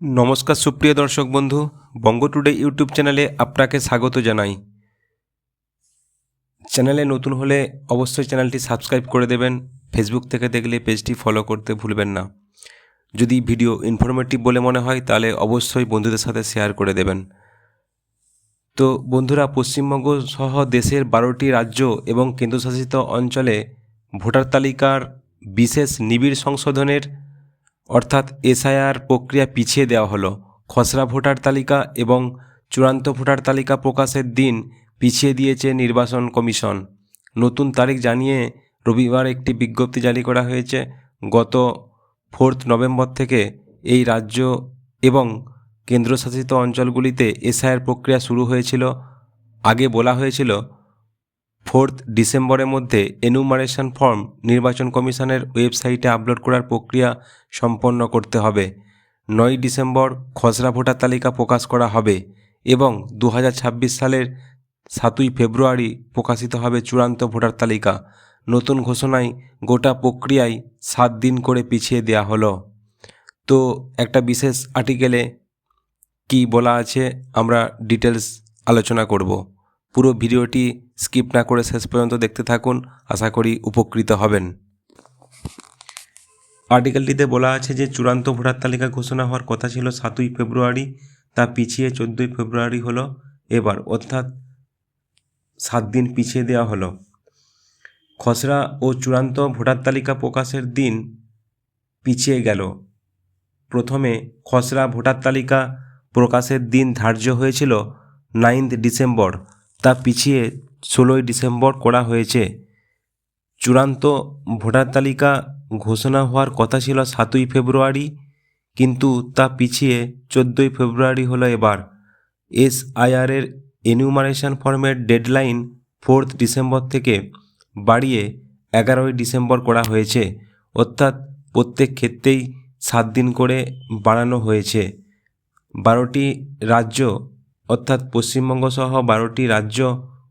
নমস্কার সুপ্রিয় দর্শক বন্ধু, বঙ্গ টুডে ইউটিউব চ্যানেলে আপনাকে স্বাগত জানাই। চ্যানেলে নতুন হলে অবশ্যই চ্যানেলটি সাবস্ক্রাইব করে দেবেন, ফেসবুক থেকে দেখলে পেজটি ফলো করতে ভুলবেন না। যদি ভিডিও ইনফরমেটিভ বলে মনে হয়, তাহলে অবশ্যই বন্ধুদের সাথে শেয়ার করে দেবেন। তো বন্ধুরা, পশ্চিমবঙ্গ সহ দেশের বারোটি রাজ্য এবং কেন্দ্রশাসিত অঞ্চলে ভোটার তালিকার বিশেষ নিবিড় সংশোধনের অর্থাৎ এসআইআর প্রক্রিয়া পিছিয়ে দেওয়া হলো। খসড়া ভোটার তালিকা এবং চূড়ান্ত ভোটার তালিকা প্রকাশের দিন পিছিয়ে দিয়েছে নির্বাচন কমিশন। নতুন তারিখ জানিয়ে রবিবার একটি বিজ্ঞপ্তি জারি করা হয়েছে। গত ফোর্থ নভেম্বর থেকে এই রাজ্য এবং কেন্দ্রশাসিত অঞ্চলগুলিতে এসআইআর প্রক্রিয়া শুরু হয়েছিল। আগে বলা হয়েছিল ফোর্থ ডিসেম্বরের মধ্যে এনুমারেশন ফর্ম নির্বাচন কমিশনের ওয়েবসাইটে আপলোড করার প্রক্রিয়া সম্পন্ন করতে হবে। নয় ডিসেম্বর খসড়া ভোটার তালিকা প্রকাশ করা হবে এবং দু হাজার ছাব্বিশ সালের সাতই ফেব্রুয়ারি প্রকাশিত হবে চূড়ান্ত ভোটার তালিকা। নতুন ঘোষণায় গোটা প্রক্রিয়ায় সাত দিন করে পিছিয়ে দেওয়া হলো। তো একটা বিশেষ আর্টিকেলে কি বলা আছে আমরা ডিটেলস আলোচনা করব। পুরো ভিডিওটি স্কিপ না করে শেষ পর্যন্ত দেখতে থাকুন। আশা করি উপকৃত হবেন। আর্টিকেলটিতে বলা আছে যে, চূড়ান্ত ভোটার তালিকা ঘোষণা হওয়ার কথা ছিল সাতই ফেব্রুয়ারি, তা পিছিয়ে চোদ্দোই ফেব্রুয়ারি হলো, এবার অর্থাৎ সাত দিন পিছিয়ে দেওয়া হলো। খসড়া ও চূড়ান্ত ভোটার তালিকা প্রকাশের দিন পিছিয়ে গেল। প্রথমে খসড়া ভোটার তালিকা প্রকাশের দিন ধার্য হয়েছিল নাইন্থ ডিসেম্বর তা পিছিয়ে ষোলোই ডিসেম্বর করা হয়েছে। চূড়ান্ত ভোটার তালিকা ঘোষণা হওয়ার কথা ছিল সাতই ফেব্রুয়ারি, কিন্তু তা পিছিয়ে চোদ্দোই ফেব্রুয়ারি হলো এবার। এসআইআরের এনিউমারেশন ফর্মের ডেডলাইন ফোর্থ ডিসেম্বর থেকে বাড়িয়ে এগারোই ডিসেম্বর করা হয়েছে। অর্থাৎ প্রত্যেক ক্ষেত্রেই সাত দিন করে বাড়ানো হয়েছে। বারোটি রাজ্য অর্থাৎ পশ্চিমবঙ্গ সহ বারোটি রাজ্য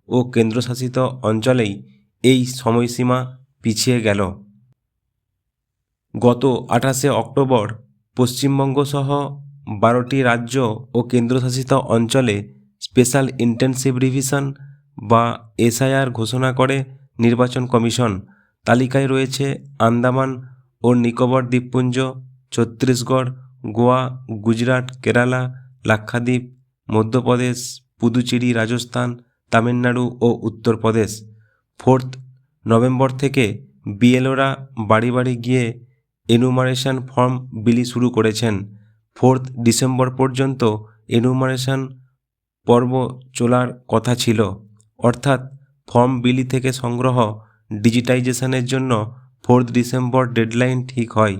ও কেন্দ্রশাসিত অঞ্চলেই এই সময়সীমা পিছিয়ে গেল। গত আঠাশে অক্টোবর পশ্চিমবঙ্গ সহ বারোটি রাজ্য ও কেন্দ্রশাসিত অঞ্চলে স্পেশাল ইন্টেনসিভ রিভিশন বা এসআইআর ঘোষণা করে নির্বাচন কমিশন। তালিকায় রয়েছে আন্দামান ও নিকোবর দ্বীপপুঞ্জ, ছত্তিশগড়, গোয়া, গুজরাট, কেরালা, লাক্ষাদ্বীপ মধ্যপ্রদেশ, পুদুচেরি, রাজস্থান, তামিলনাড়ু ও উত্তরপ্রদেশ। ফোর্থ নভেম্বর থেকে বিএলওরা বাড়ি বাড়ি গিয়ে এনুমারেশন ফর্ম বিলি শুরু করেছেন। ফোর্থ ডিসেম্বর পর্যন্ত এনুমারেশন পর্ব চলার কথা ছিল। অর্থাৎ ফর্ম বিলি থেকে সংগ্রহ ডিজিটাইজেশনের জন্য ফোর্থ ডিসেম্বর ডেডলাইন ঠিক হয়।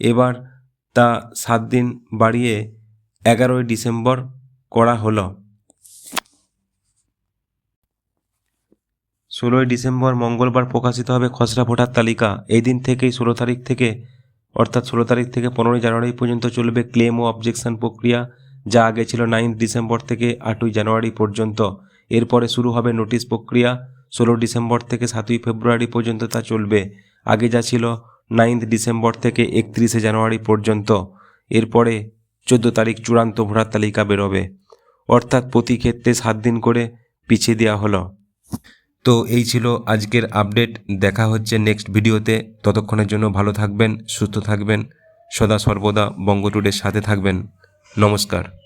এবার তা সাত দিন বাড়িয়ে এগারোই ডিসেম্বর করা হলো। ষোলোই ডিসেম্বর মঙ্গলবার প্রকাশিত হবে খসড়া ভোটার তালিকা। এই দিন থেকেই ষোলো তারিখ থেকে, অর্থাৎ ষোলো তারিখ থেকে পনেরোই জানুয়ারি পর্যন্ত চলবে ক্লেম ও অবজেকশন প্রক্রিয়া, যা আগে ছিল নাইন্থ ডিসেম্বর থেকে আটই জানুয়ারি পর্যন্ত। এরপরে শুরু হবে নোটিশ প্রক্রিয়া, ষোলো ডিসেম্বর থেকে সাতই ফেব্রুয়ারি পর্যন্ত তা চলবে। আগে যা ছিল নাইন্থ ডিসেম্বর থেকে একত্রিশে জানুয়ারি পর্যন্ত। এরপরে চোদ্দ তারিখ চূড়ান্ত ভোটার তালিকা বেরোবে। অর্থাৎ প্রতি ক্ষেত্রে সাত দিন করে পিছিয়ে দেওয়া হলো। তো এই ছিল আজকের আপডেট। দেখা হচ্ছে নেক্সট ভিডিওতে। ততক্ষণের জন্য ভালো থাকবেন, সুস্থ থাকবেন। সদা সর্বদা বঙ্গ টুডের সাথে থাকবেন। নমস্কার।